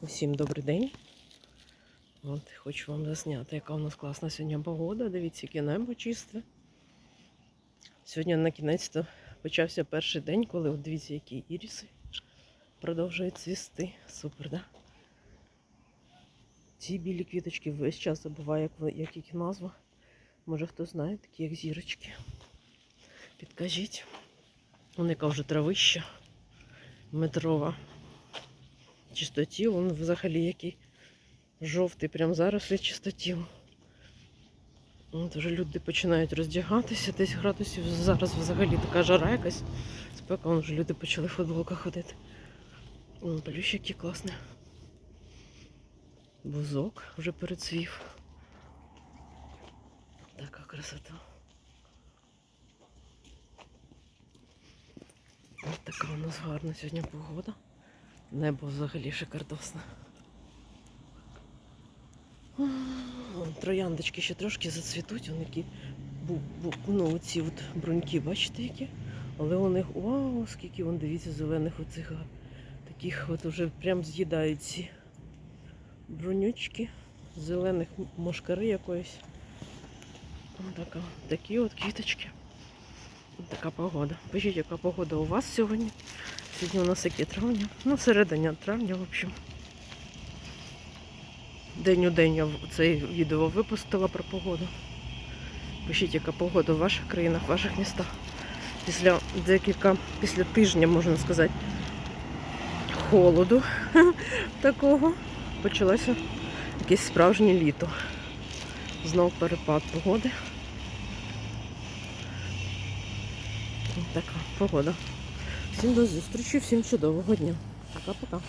Усім добрий день. От, хочу вам засняти, яка у нас класна сьогодні погода. Дивіться, яке небо чисте. Сьогодні на кінець то почався перший день, коли от дивіться, які іріси продовжують цвісти. Супер, да? Ці білі квіточки весь час забуваю, як, як їх назва. Може хто знає, такі як зірочки. Підкажіть. Вон яка вже травища метрова чистотіл, він взагалі який жовтий, прям зараз і чистотіл. От вже люди починають роздягатися, десь градусів зараз взагалі така жара якась. Спека, вже люди почали в футболках ходити. Плющ який класний. Бузок вже перецвів. Така красота. Ось така у нас гарна сьогодні погода. Небо взагалі шикардосне. Трояндочки ще трошки зацвітуть, вони які ну, оці от бруньки, бачите які? Але у них, вау, скільки вон, дивіться, зелених оцих таких от уже прям з'їдають ці брунючки, зелених мошкари якоїсь. Така, такі от квіточки. Така погода. Пишіть, яка погода у вас сьогодні. Сьогодні у нас яке травня. Ну, середина травня, в общем. День у день я це відео випустила про погоду. Пишіть, яка погода в ваших країнах, в ваших містах. Після декілька, після тижня, можна сказати, холоду такого почалося якесь справжнє літо. Знов перепад погоди. Така погода. Всім до зустрічі, всім чудового дня. Пока-пока.